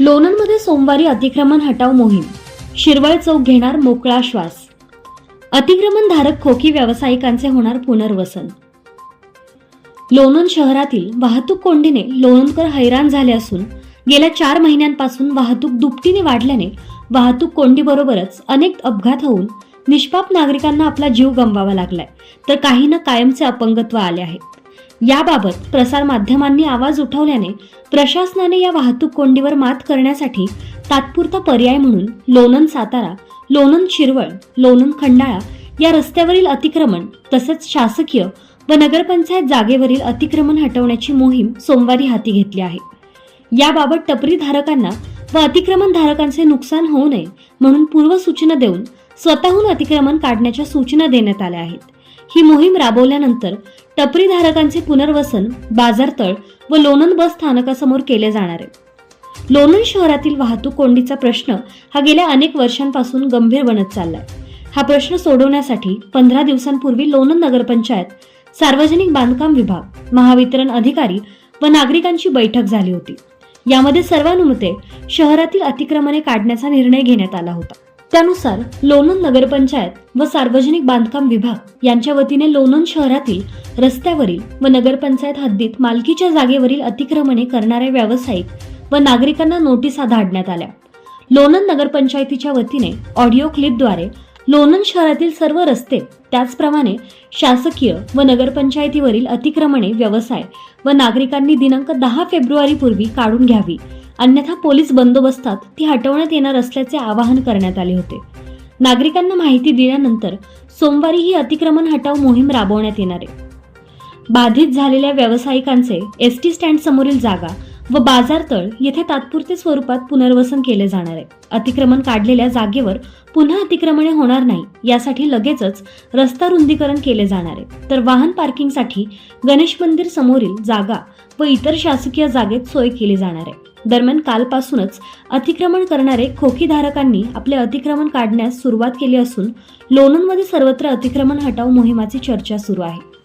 लोणंदमध्ये सोमवारी अतिक्रमण हटाव मोहीम. शिरवळ चौक घेणार मोकळा श्वास. अतिक्रमण धारक खोकी व्यावसायिकांचे होणार पुनर्वसन. लोणंद शहरातील वाहतूक कोंडीने लोणंदकर हैराण झाले असून गेल्या चार महिन्यांपासून वाहतूक दुपटीने वाढल्याने वाहतूक कोंडीबरोबरच अनेक अपघात होऊन निष्पाप नागरिकांना आपला जीव गमवावा लागलाय. तर काहींना कायमचे अपंगत्व आले आहे. याबाबत प्रसारमाध्यमांनी आवाज उठवल्याने प्रशासनाने या वाहतूक कोंडीवर मात करण्यासाठी तात्पुरता पर्याय म्हणून लोणंद सातारा लोणंद शिरवळ लोणंद खंडाळा या रस्त्यावरील अतिक्रमण तसेच शासकीय व नगरपंचायत जागेवरील अतिक्रमण हटवण्याची मोहीम सोमवारी हाती घेतली आहे. याबाबत टपरी धारकांना व अतिक्रमण धारकांचे नुकसान होऊ नये म्हणून पूर्वसूचना देऊन स्वतःहून अतिक्रमण काढण्याच्या सूचना देण्यात आल्या आहेत. ही मोहीम राबवल्यानंतर टपरी धारकांचे पुनर्वसन बाजारतळ व लोणंद बस स्थानकासमोर केले जाणार आहे. लोणंद शहरातील वाहतूक कोंडीचा प्रश्न हा गेल्या अनेक वर्षांपासून गंभीर बनत चाललाय. हा प्रश्न सोडवण्यासाठी पंधरा दिवसांपूर्वी लोणंद नगरपंचायत सार्वजनिक बांधकाम विभाग महावितरण अधिकारी व नागरिकांची बैठक झाली होती. यामध्ये सर्वानुमते शहरातील अतिक्रमणे काढण्याचा निर्णय घेण्यात आला होता. त्यानुसार लोणंद नगरपंचायत व सार्वजनिक बांधकाम विभाग यांच्या वतीने लोणंद शहरातील रस्त्यावरील व नगरपंचायत हद्दीत मालकीच्या जागेवरील अतिक्रमणे करणाऱ्या व्यावसायिक व नागरिकांना नोटिसा धाडण्यात आल्या. लोणंद नगरपंचायतीच्या वतीने ऑडिओ क्लिपद्वारे लोणंद शहरातील सर्व रस्ते त्याचप्रमाणे शासकीय व नगरपंचायतीवरील अतिक्रमणे व्यवसाय व नागरिकांनी दिनांक दहा फेब्रुवारी पूर्वी काढून घ्यावी. अन्यथा पोलीस बंदोबस्तात ती हटवण्यात येणार असल्याचे आवाहन करण्यात आले होते. नागरिकांना माहिती दिल्यानंतर सोमवारी ही अतिक्रमण हटाव मोहीम राबवण्यात येणार आहे. बाधित झालेल्या व्यावसायिकांचे एस टी स्टँड समोरील जागा व बाजारतळ येथे तात्पुरते स्वरूपात पुनर्वसन केले जाणार आहे. अतिक्रमण काढलेल्या जागेवर पुन्हा अतिक्रमणे होणार नाही यासाठी लगेचच रस्ता रुंदीकरण केले जाणार आहे. तर वाहन पार्किंगसाठी गणेश मंदिर समोरील जागा व इतर शासकीय जागेत सोय केली जाणार आहे. दरम्यान कालपासूनच अतिक्रमण करणारे खोकीधारकांनी आपले अतिक्रमण काढण्यास सुरुवात केली असून लोणंदमध्ये सर्वत्र अतिक्रमण हटाव मोहिमाची चर्चा सुरू आहे.